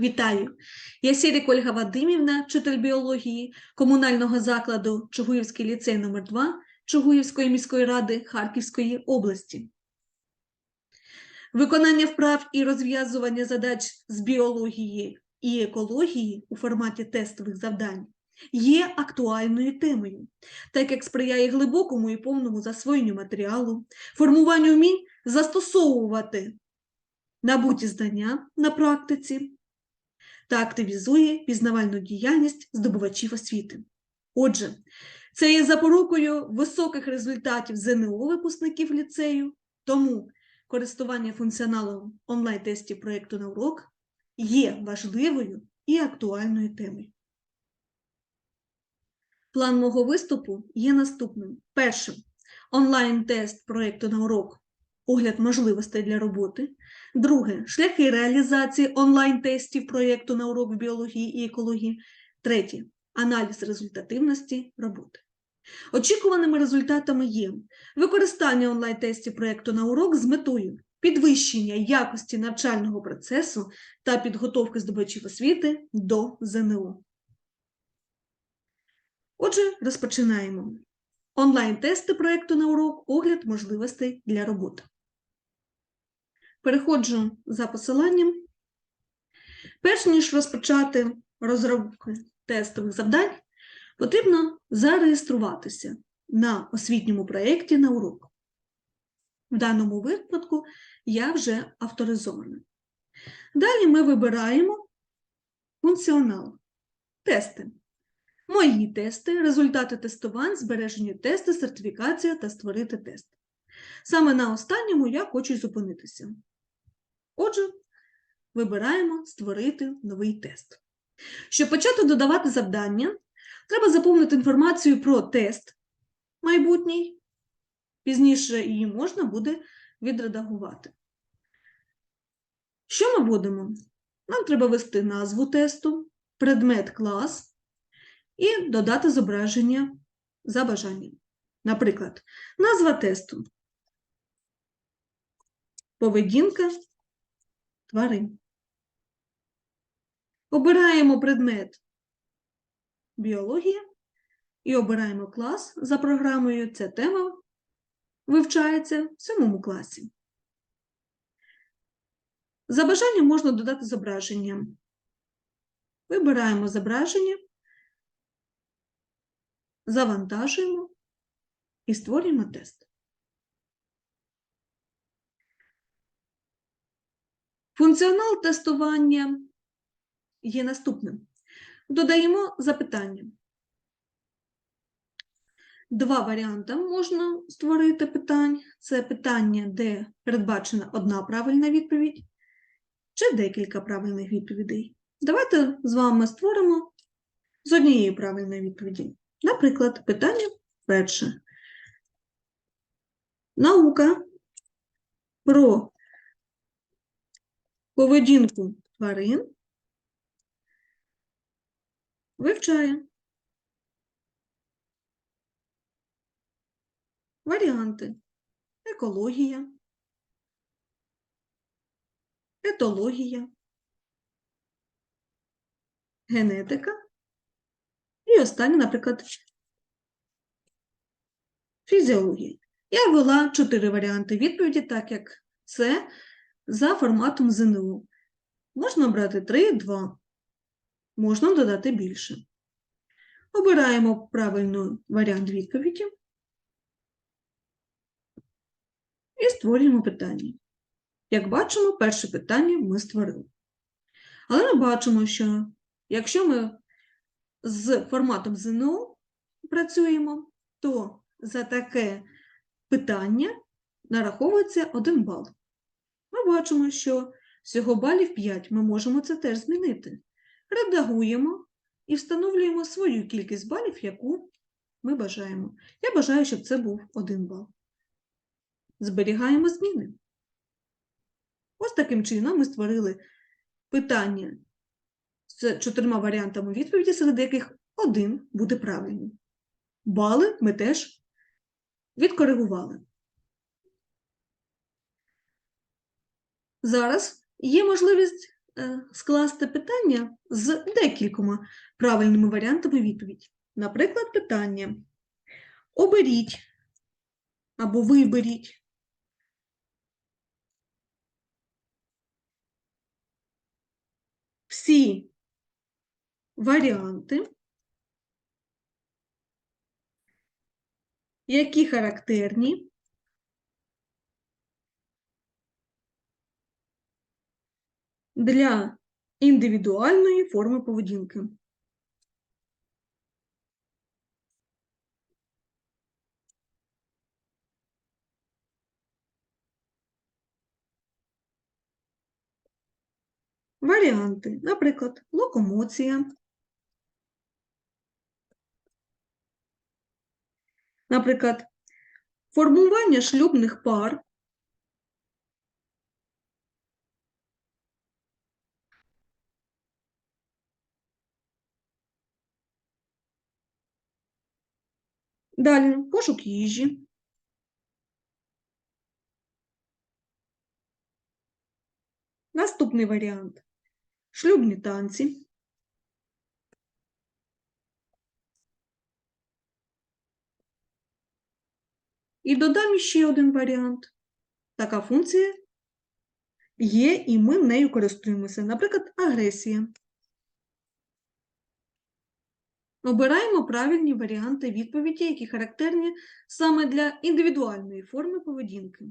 Вітаю! Я Сірік Ольга Вадимівна, вчитель біології комунального закладу Чугуївський ліцей номер 2 Чугуївської міської ради Харківської області. Виконання вправ і розв'язування задач з біології і екології у форматі тестових завдань є актуальною темою, так як сприяє глибокому і повному засвоєнню матеріалу, формуванню вмінь застосовувати набуті знання на практиці та активізує пізнавальну діяльність здобувачів освіти. Отже, це є запорукою високих результатів ЗНО випускників ліцею, тому користування функціоналом онлайн-тестів проєкту на урок є важливою і актуальною темою. План мого виступу є наступним. Першим онлайн-тест проєкту на урок огляд можливостей для роботи. Друге шляхи реалізації онлайн-тестів проєкту на урок в біології і екології. Третє аналіз результативності роботи. Очікуваними результатами є використання онлайн-тестів проєкту на урок з метою підвищення якості навчального процесу та підготовки здобувачів освіти до ЗНО. Отже, розпочинаємо. Онлайн-тести проєкту на урок огляд можливостей для роботи. Переходжу за посиланням. Перш ніж розпочати розробку тестових завдань, потрібно зареєструватися на освітньому проєкті на урок. В даному випадку я вже авторизована. Далі ми вибираємо функціонал. Тести. Мої тести, результати тестувань, збережені тести, сертифікація та створити тест. Саме на останньому я хочу зупинитися. Отже, вибираємо створити новий тест. Щоб почати додавати завдання, треба заповнити інформацію про тест майбутній. Пізніше її можна буде відредагувати. Що ми будемо? Нам треба ввести назву тесту, предмет клас і додати зображення за бажанням. Наприклад, назва тесту. Поведінка тварин. Обираємо предмет біологія і обираємо клас за програмою. Ця тема вивчається в сьомому класі. За бажанням можна додати зображення. Вибираємо зображення, завантажуємо і створюємо тест. Функціонал тестування є наступним. Додаємо запитання. Два варіанти можна створити питань. Це питання, де передбачена одна правильна відповідь, чи декілька правильних відповідей. Давайте з вами створимо з однієї правильної відповіді. Наприклад, питання перше. Наука про поведінку тварин вивчає. Варіанти екологія, етологія, генетика і останнє, наприклад, фізіологія. Я ввела чотири варіанти відповіді, так як це за форматом ЗНО. Можна обрати 3, 2. Можна додати більше. Обираємо правильний варіант відповіді і створюємо питання. Як бачимо, перше питання ми створили. Але ми бачимо, що якщо ми з форматом ЗНО працюємо, то за таке питання нараховується 1 бал. Ми бачимо, що всього балів 5. Ми можемо це теж змінити. Редагуємо і встановлюємо свою кількість балів, яку ми бажаємо. Я бажаю, щоб це був 1 бал. Зберігаємо зміни. Ось таким чином ми створили питання з чотирма варіантами відповіді, серед яких один буде правильним. Бали ми теж відкоригували. Зараз є можливість е, скласти питання з декількома правильними варіантами відповіді. Наприклад, питання оберіть або виберіть. Всі варіанти, які характерні для індивідуальної форми поведінки. Варіанти, наприклад, локомоція, наприклад, формування шлюбних пар, далі пошук їжі, наступний варіант шлюбні танці. І додам ще один варіант. Така функція є, і ми нею користуємося. Наприклад, агресія. Обираємо правильні варіанти відповіді, які характерні саме для індивідуальної форми поведінки.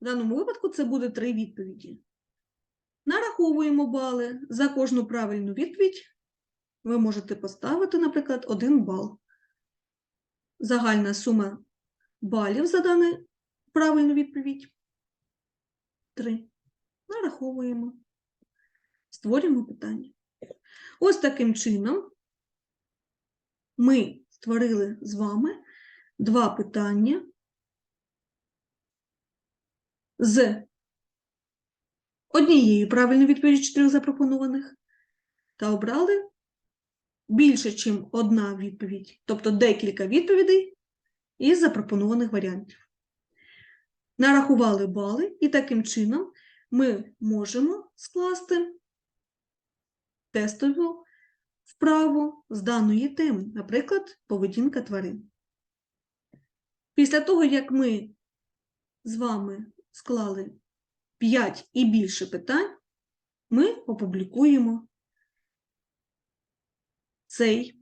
В даному випадку це буде три відповіді. Нараховуємо бали. За кожну правильну відповідь ви можете поставити, наприклад, один бал. Загальна сума балів за дану правильну відповідь. 3. Нараховуємо. Створюємо питання. Ось таким чином ми створили з вами два питання з однією правильною відповіддю чотирьох запропонованих та обрали більше, ніж одна відповідь, тобто декілька відповідей із запропонованих варіантів. Нарахували бали, і таким чином ми можемо скласти тестову вправу з даної теми, наприклад, поведінка тварин. Після того, як ми з вами склали 5 і більше питань, ми опублікуємо цей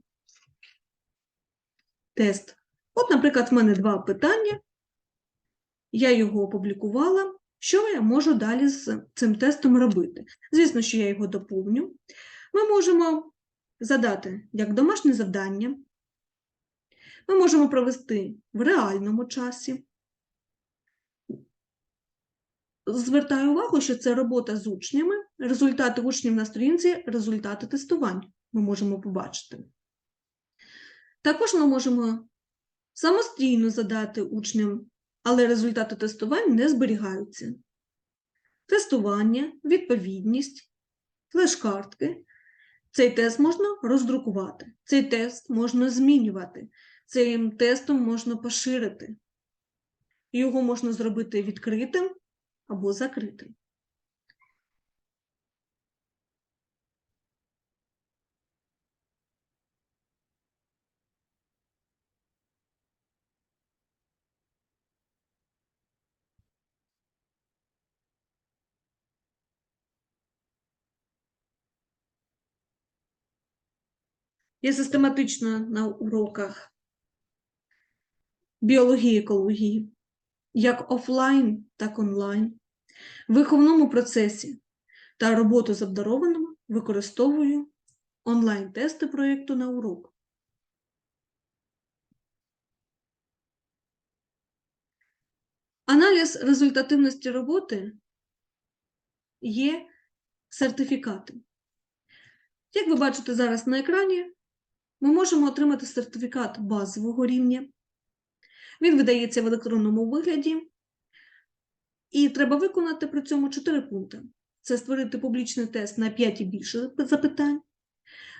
тест. От, наприклад, в мене два питання. Я його опублікувала. Що я можу далі з цим тестом робити? Звісно, що я його доповню. Ми можемо задати як домашнє завдання. Ми можемо провести в реальному часі. Звертаю увагу, що це робота з учнями, результати учнів на сторінці, результати тестувань ми можемо побачити. Також ми можемо самостійно задати учням, але результати тестувань не зберігаються. Тестування, відповідність, флеш-картки. Цей тест можна роздрукувати, цей тест можна змінювати, цим тестом можна поширити. Його можна зробити відкритим або закритим. Я систематично на уроках біології, екології, як офлайн, так онлайн, в виховному процесі та роботу з обдарованими використовую онлайн-тести проєкту на урок. Аналіз результативності роботи є сертифікати. Як ви бачите зараз на екрані, ми можемо отримати сертифікат базового рівня. Він видається в електронному вигляді, і треба виконати при цьому 4 пункти: це створити публічний тест на 5 і більше запитань,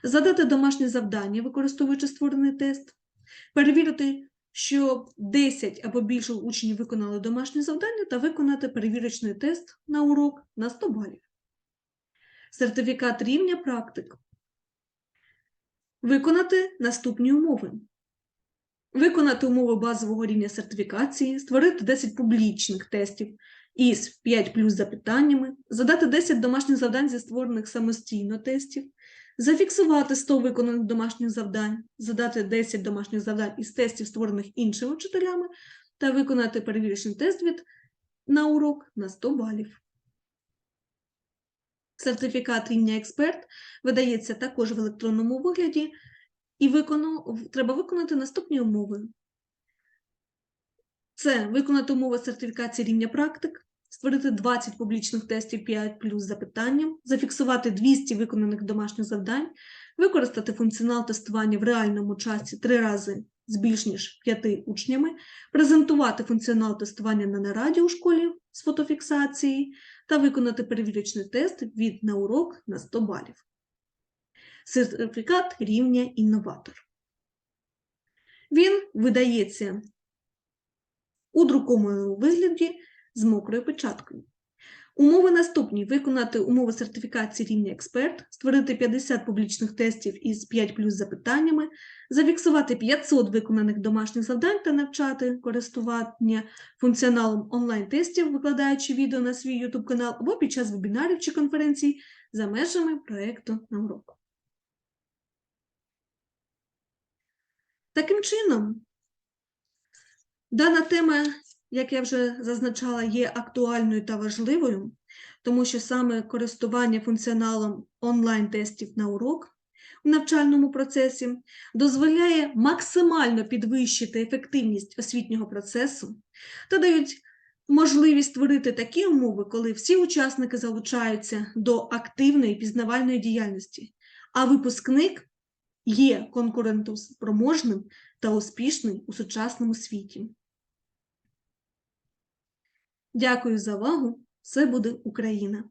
задати домашнє завдання, використовуючи створений тест, перевірити, що 10 або більше учнів виконали домашнє завдання, та виконати перевірочний тест на урок на 100 балів. сертифікат рівня практик. Виконати наступні умови. Виконати умови базового рівня сертифікації, створити 10 публічних тестів із 5 плюс запитаннями, задати 10 домашніх завдань зі створених самостійно тестів, зафіксувати 100 виконаних домашніх завдань, задати 10 домашніх завдань із тестів, створених іншими вчителями, та виконати перевірочний тест від на урок на 100 балів. Сертифікат рівня експерт видається також в електронному вигляді, і викону... треба виконати наступні умови. Це виконати умови сертифікації рівня практик, створити 20 публічних тестів 5 плюс запитанням, зафіксувати 200 виконаних домашніх завдань, використати функціонал тестування в реальному часі 3 рази з більш ніж 5 учнями, презентувати функціонал тестування на нараді у школі з фотофіксації та виконати перевірочний тест від на урок на 100 балів. Сертифікат рівня інноватор. Він видається у друкованому вигляді з мокрою печаткою. Умови наступні: виконати умови сертифікації рівня експерт, створити 50 публічних тестів із 5 плюс запитаннями, зафіксувати 500 виконаних домашніх завдань та навчати користування функціоналом онлайн-тестів, викладаючи відео на свій YouTube канал або під час вебінарів чи конференцій за межами проєкту на урок. Таким чином, дана тема, як я вже зазначала, є актуальною та важливою, тому що саме користування функціоналом онлайн-тестів на урок у навчальному процесі дозволяє максимально підвищити ефективність освітнього процесу та дають можливість створити такі умови, коли всі учасники залучаються до активної пізнавальної діяльності, а випускник є конкурентоспроможним та успішним у сучасному світі. Дякую за увагу! Все буде Україна!